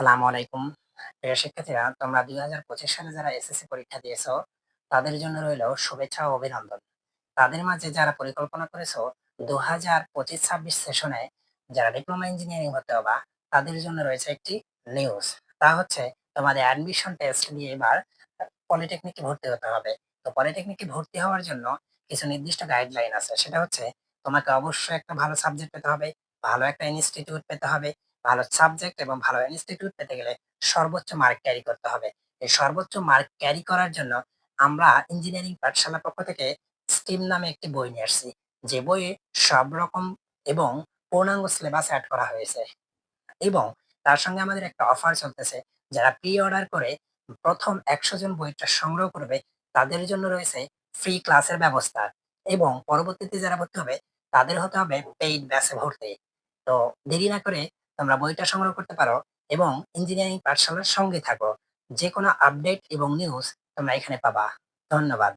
আসসালামু আলাইকুম। প্রিয় শিক্ষার্থীরা, তোমরা দুই হাজার পঁচিশ সালে যারা এসএসসি পরীক্ষা দিয়েছ, তাদের জন্য রইল শুভেচ্ছা ও অভিনন্দন। তাদের মাঝে যারা পরিকল্পনা করেছ দু হাজার পঁচিশ ছাব্বিশ সেশনে যারা ডিপ্লোমা ইঞ্জিনিয়ারিং হতে হবা, তাদের জন্য রয়েছে একটি নিউজ তা হচ্ছে, তোমাদের অ্যাডমিশন টেস্ট দিয়ে এবার পলিটেকনিকে ভর্তি হতে হবে। তো পলিটেকনিকে ভর্তি হওয়ার জন্য কিছু নির্দিষ্ট গাইডলাইন আছে। সেটা হচ্ছে, তোমাকে অবশ্যই একটা ভালো সাবজেক্ট পেতে হবে, ভালো একটা ইনস্টিটিউট পেতে হবে ভালো সাবজেক্ট এবং ভালো ইনস্টিটিউট পেতে গেলে সর্বোচ্চ মার্ক ক্যারি করতে হবে। এই সর্বোচ্চ মার্ক ক্যারি করার জন্য আমরা ইঞ্জিনিয়ারিং পাঠশালার পক্ষ থেকে স্টিম নামে একটি বই নিয়ে আসছি। যে বইয়ে সব রকম এবং পূর্ণাঙ্গ সিলেবাস অ্যাড করা হয়েছে এবং তার সঙ্গে আমাদের একটা অফার চলতেছে। যারা প্রি অর্ডার করে প্রথম একশো জন বইটা সংগ্রহ করবে, তাদের জন্য রয়েছে ফ্রি ক্লাসের ব্যবস্থা এবং পরবর্তীতে যারা ভর্তি হবে, তাদের হতে হবে পেইড ব্যাচে ভর্তি। তো দেরি না করে তোমরা বইটা সংগ্রহ করতে পারো এবং ইঞ্জিনিয়ারিং পাঠশালার সঙ্গে থাকো। যে কোনো আপডেট এবং নিউজ তোমরা এখানে পাবা। ধন্যবাদ।